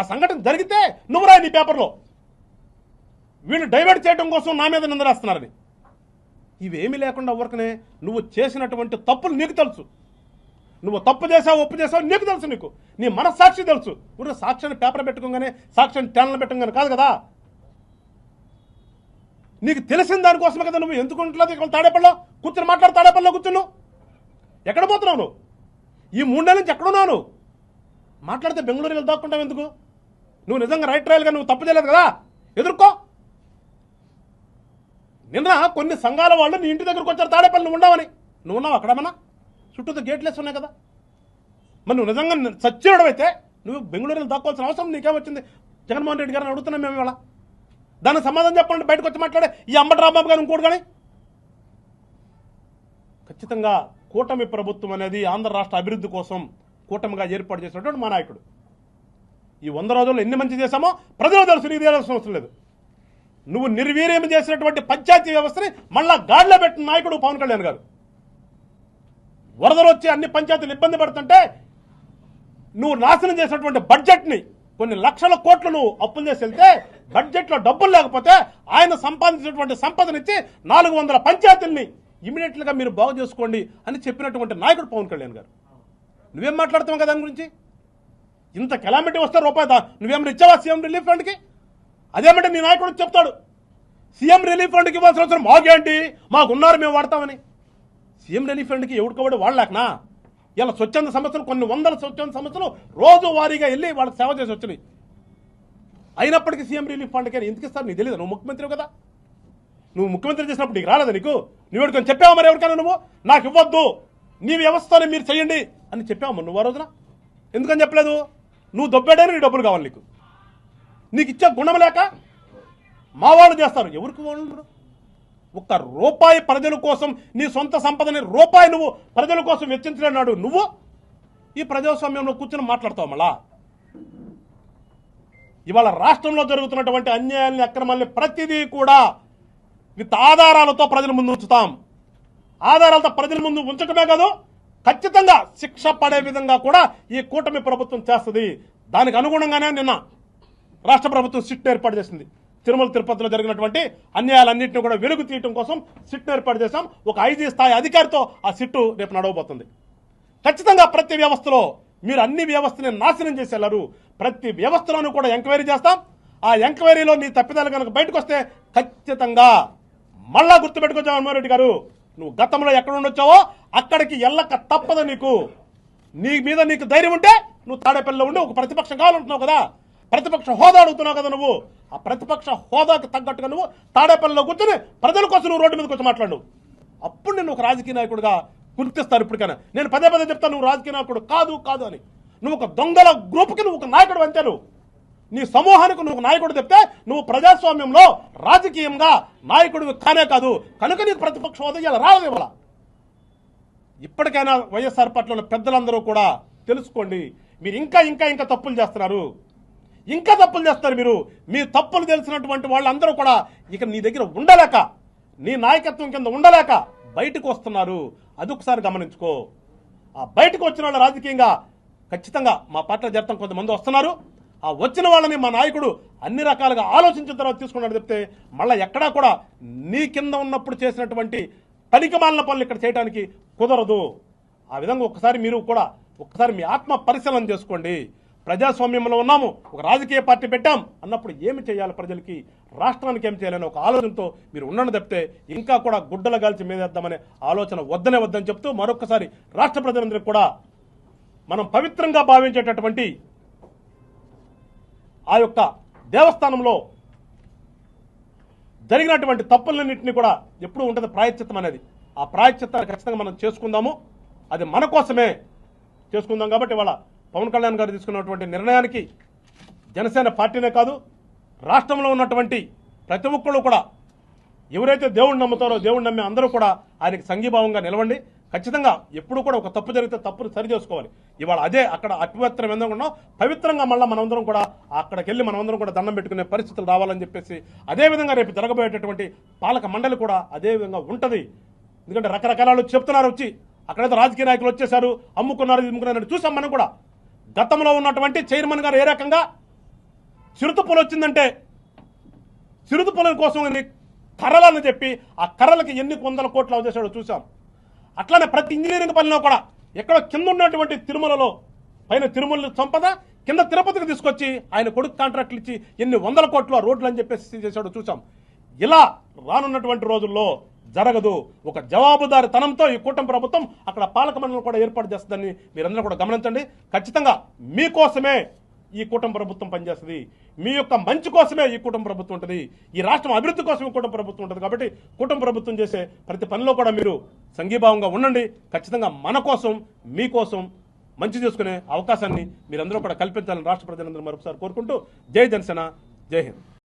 ఆ సంఘటన జరిగితే నువ్వు రాయి నీ పేపర్లో. వీళ్ళు డైవర్ట్ చేయడం కోసం నా మీద నిందరాస్తున్నారని ఇవేమీ లేకుండా ఊరకనే నువ్వు చేసినటువంటి తప్పులు నీకు తెలుసు. నువ్వు తప్పు చేసావు ఒప్పు చేసావు నీకు తెలుసు నీకు. నీ మనస్సాక్షి తెలుసు. ఊరు సాక్ష్యాన్ని పేపర్ పెట్టుకోగానే సాక్ష్యాన్ని ట్యాన్లు పెట్టగానే కాదు కదా? నీకు తెలిసిన దానికోసమే కదా నువ్వు ఎందుకు ఉండలేదు ఇక్కడ తాడేపల్లో కూర్చొని మాట్లాడు తాడేపల్లో కూర్చున్నావు ఎక్కడ పోతున్నావు నువ్వు? ఈ నెలల నుంచి ఎక్కడున్నావు నువ్వు? మాట్లాడితే బెంగళూరు వెళ్ళి దాక్కుంటావు ఎందుకు? నువ్వు నిజంగా రైట్ ట్రయల్గా నువ్వు తప్పు చేయలేదు కదా? ఎదుర్కో. నిన్న కొన్ని సంఘాల వాళ్ళు నీ ఇంటి దగ్గరకు వచ్చారు తాడేపల్లి నువ్వు ఉండవని. నువ్వు ఉన్నావు అక్కడమన్నా చుట్టూతో గేట్లేస్ ఉన్నాయి కదా. మరి నువ్వు నిజంగా సచ్చేయడం అయితే నువ్వు బెంగళూరులో దాక్కోవాల్సిన అవసరం నీకేమొచ్చింది జగన్మోహన్ రెడ్డి గారిని అడుగుతున్నాం మేము ఇవాళ. దానికి సమాధానం చెప్పండి బయటకు వచ్చి మాట్లాడే ఈ అంబటి రాంబాబు గారు ఇంకోటి కానీ ఖచ్చితంగా కూటమి ప్రభుత్వం అనేది ఆంధ్ర రాష్ట్ర అభివృద్ధి కోసం కూటమిగా ఏర్పాటు చేసినటువంటి మా నాయకుడు. ఈ వంద రోజుల్లో ఎన్ని మంచి చేశామో ప్రజలు తెలుసు నీకు తెలియాల్సిన అవసరం లేదు. నువ్వు నిర్వీర్యం చేసినటువంటి పంచాయతీ వ్యవస్థని మళ్ళా గాడిలో పెట్టిన నాయకుడు పవన్ కళ్యాణ్ గారు. వరదలు వచ్చి అన్ని పంచాయతీలు ఇబ్బంది పడుతుంటే నువ్వు నాశనం చేసినటువంటి బడ్జెట్ని కొన్ని లక్షల కోట్లు నువ్వు అప్పులు చేసి వెళ్తే బడ్జెట్లో డబ్బులు లేకపోతే ఆయన సంపాదించినటువంటి సంపదనిచ్చి నాలుగు వందల పంచాయతీల్ని ఇమీడియట్గా మీరు బాగు చేసుకోండి అని చెప్పినటువంటి నాయకుడు పవన్ కళ్యాణ్ గారు. నువ్వేం మాట్లాడుతావు కదా దాని గురించి? ఇంత కెలామిటీ వస్తే రూపాయి దా నువ్వేమైనా ఇచ్చావా సీఎం రిలీఫ్ ఫండ్కి? అదేమంటే నీ నాయకుడు చెప్తాడు. సీఎం రిలీఫ్ ఫండ్కి ఇవ్వాల్సిన అవసరం మాకేంటి? మాకున్నారు మేము వాడతామని. సీఎం రిలీఫ్ ఫండ్కి ఎవడుకోబడి వాళ్ళకనా ఇలా స్వచ్ఛంద సంస్థలు కొన్ని వందల స్వచ్ఛంద సంస్థలు రోజు వారీగా వెళ్ళి వాళ్ళకి సేవ చేసి వచ్చినాయి. అయినప్పటికీ సీఎం రిలీఫ్ ఫండ్కి ఎందుకు ఇస్తారు? నీకు తెలియదు నువ్వు ముఖ్యమంత్రి కదా. నువ్వు ముఖ్యమంత్రి చేసినప్పుడు నీకు రాలేదు నీకు? నువ్వు ఎవరికైనా చెప్పావా మరి ఎవరికైనా నువ్వు? నాకు ఇవ్వద్దు. నీ వ్యవస్థని మీరు చేయండి అని చెప్పావా నువ్వు ఆ రోజున? ఎందుకని చెప్పలేదు? నువ్వు దొబ్బేడని నీ డబ్బులు కావాలి నీకు. నీకు ఇచ్చే గుణం లేక మా వాళ్ళు చేస్తారు. ఎవరికి వాళ్ళు ఒక్క రూపాయి ప్రజల కోసం నీ సొంత సంపదని రూపాయి నువ్వు ప్రజల కోసం వెచ్చించలేనాడు నువ్వు ఈ ప్రజాస్వామ్యంలో కూర్చొని మాట్లాడతావు మళ్ళా. ఇవాళ రాష్ట్రంలో జరుగుతున్నటువంటి అన్యాయాన్ని అక్రమాల్ని ప్రతిదీ కూడా విత్ ఆధారాలతో ప్రజల ముందు ఉంచుతాం. ఆధారాలతో ప్రజల ముందు ఉంచటమే కాదు ఖచ్చితంగా శిక్ష పడే విధంగా కూడా ఈ కూటమి ప్రభుత్వం చేస్తుంది. దానికి అనుగుణంగానే నిన్న రాష్ట్ర ప్రభుత్వం సిట్ ఏర్పాటు చేసింది. తిరుమల తిరుపతిలో జరిగినటువంటి అన్యాయాలన్నింటినీ కూడా వెలుగు తీయటం కోసం సిట్ ఏర్పాటు చేశాం. ఒక ఐజీ స్థాయి అధికారితో ఆ సిట్టు రేపు నడవబోతుంది. ఖచ్చితంగా ప్రతి వ్యవస్థలో మీరు అన్ని వ్యవస్థని నాశనం చేసేలారు. ప్రతి వ్యవస్థలోనూ కూడా ఎంక్వైరీ చేస్తాం. ఆ ఎంక్వైరీలో నీ తప్పిదాలు కనుక బయటకు వస్తే ఖచ్చితంగా మళ్ళా గుర్తుపెట్టుకో జగన్మోహన్ రెడ్డి గారు. నువ్వు గతంలో ఎక్కడ ఉండొచ్చావో అక్కడికి ఎల్లక తప్పదు నీకు. నీ మీద నీకు ధైర్యం ఉంటే నువ్వు తాడేపల్లిలో ఉండి ఒక ప్రతిపక్షం కావాలంటున్నావు కదా. ప్రతిపక్ష హోదా అడుగుతున్నావు కదా నువ్వు. ఆ ప్రతిపక్ష హోదాకు తగ్గట్టుగా నువ్వు తాడేపల్లిలో కూర్చొని ప్రజల కోసం నువ్వు రోడ్డు మీద కూర్చొని మాట్లాడు. అప్పుడు నేను ఒక రాజకీయ నాయకుడిగా గుర్తిస్తారు ఇప్పటికైనా. నేను పదే పదే చెప్తాను నువ్వు రాజకీయ నాయకుడు కాదు కాదు అని. నువ్వు ఒక దొంగల గ్రూప్కి నువ్వు ఒక నాయకుడు అంతే నువ్వు. నీ సమూహానికి నువ్వు నాయకుడు చెప్తే నువ్వు ప్రజాస్వామ్యంలో రాజకీయంగా నాయకుడు కానే కాదు. కనుక నీకు ప్రతిపక్ష హోదా ఇలా రాలేదు ఇవాళ. ఇప్పటికైనా వైఎస్ఆర్ పట్ల ఉన్న పెద్దలందరూ కూడా తెలుసుకోండి మీరు ఇంకా ఇంకా ఇంకా తప్పులు చేస్తున్నారు. ఇంకా తప్పులు చేస్తారు మీరు. మీ తప్పులు తెలిసినటువంటి వాళ్ళందరూ కూడా ఇక నీ దగ్గర ఉండలేక నీ నాయకత్వం కింద ఉండలేక బయటకు వస్తున్నారు. అది ఒకసారి గమనించుకో. ఆ బయటకు వచ్చిన వాళ్ళు రాజకీయంగా ఖచ్చితంగా మా పార్టీలో చేరటం కొంతమంది వస్తున్నారు. ఆ వచ్చిన వాళ్ళని మా నాయకుడు అన్ని రకాలుగా ఆలోచించిన తర్వాత తీసుకున్నాడు చెప్తే మళ్ళీ ఎక్కడా కూడా నీ కింద ఉన్నప్పుడు చేసినటువంటి పనికిమాలిన పనులు ఇక్కడ చేయడానికి కుదరదు. ఆ విధంగా ఒకసారి మీరు కూడా ఒకసారి మీ ఆత్మ పరిశీలన చేసుకోండి. ప్రజాస్వామ్యంలో ఉన్నాము ఒక రాజకీయ పార్టీ పెట్టాం అన్నప్పుడు ఏమి చేయాలి ప్రజలకి? రాష్ట్రానికి ఏం చేయాలని ఒక ఆలోచనతో మీరు ఉండను తప్పితే ఇంకా కూడా గుడ్డల గాల్చి మీదేద్దామనే ఆలోచన వద్దనే వద్దని చెప్తూ మరొకసారి రాష్ట్ర ప్రజలందరికీ కూడా మనం పవిత్రంగా భావించేటటువంటి ఆ యొక్క దేవస్థానంలో జరిగినటువంటి తప్పులన్నింటినీ కూడా ఎప్పుడు ఉంటుంది ప్రాయశ్చిత్తం అనేది. ఆ ప్రాయశ్చిత్తాన్ని ఖచ్చితంగా మనం చేసుకుందాము. అది మన కోసమే చేసుకుందాం కాబట్టి ఇవాళ పవన్ కళ్యాణ్ గారు తీసుకున్నటువంటి నిర్ణయానికి జనసేన పార్టీనే కాదు రాష్ట్రంలో ఉన్నటువంటి ప్రతి ఒక్కళ్ళు కూడా ఎవరైతే దేవుణ్ణి నమ్ముతారో దేవుడిని నమ్మే అందరూ కూడా ఆయనకి సంఘీభావంగా నిలవండి. ఖచ్చితంగా ఎప్పుడు కూడా ఒక తప్పు జరిగితే తప్పును సరి చేసుకోవాలి. ఇవాళ అదే అక్కడ అపవిత్రం ఎందుకు పవిత్రంగా మళ్ళీ మనందరం కూడా అక్కడికి వెళ్ళి మనమందరం కూడా దండం పెట్టుకునే పరిస్థితులు రావాలని చెప్పేసి అదే విధంగా రేపు జరగబోయేటటువంటి పాలక మండలి కూడా అదే విధంగా ఉంటుంది. ఎందుకంటే రకరకాల చెప్తున్నారు వచ్చి అక్కడైతే రాజకీయ నాయకులు వచ్చేసారు అమ్ముకున్నారు ఇది అమ్ముకున్నారు చూసాం మనం కూడా. గతంలో ఉన్నటువంటి చైర్మన్ గారు ఏ రకంగా చిరుత వచ్చిందంటే చిరుత కోసం కర్రలని చెప్పి ఆ కర్రలకి ఎన్ని వందల కోట్లు అవచేసాడో చూసాం అట్లానే ప్రతి ఇంజనీరింగ్ పనిలో కూడా ఎక్కడ కింద ఉన్నటువంటి తిరుమలలో పైన తిరుమల సంపద కింద తిరుపతికి తీసుకొచ్చి ఆయన కొడుకు కాంట్రాక్ట్లు ఇచ్చి ఎన్ని వందల కోట్ల రోడ్లు అని చెప్పేసి చేశాడు చూసాం ఇలా రానున్నటువంటి రోజుల్లో జరగదు. ఒక జవాబుదారితనంతో ఈ కూటమి ప్రభుత్వం అక్కడ పాలక మండలి కూడా ఏర్పాటు చేస్తుందని మీరందరూ కూడా గమనించండి. ఖచ్చితంగా మీకోసమే ఈ కూటమి ప్రభుత్వం పనిచేస్తుంది. మీ యొక్క మంచి కోసమే ఈ కూటమి ప్రభుత్వం ఉంటుంది. ఈ రాష్ట్రం అభివృద్ధి కోసం ఈ కూటమి ప్రభుత్వం ఉంటుంది కాబట్టి కూటమి ప్రభుత్వం చేసే ప్రతి పనిలో కూడా మీరు సంఘీభావంగా ఉండండి. ఖచ్చితంగా మన కోసం మీకోసం మంచి చేసుకునే అవకాశాన్ని మీరందరూ కూడా కల్పించాలని రాష్ట్ర ప్రజలందరూ మరొకసారి కోరుకుంటూ జై జనసేన జై హింద్.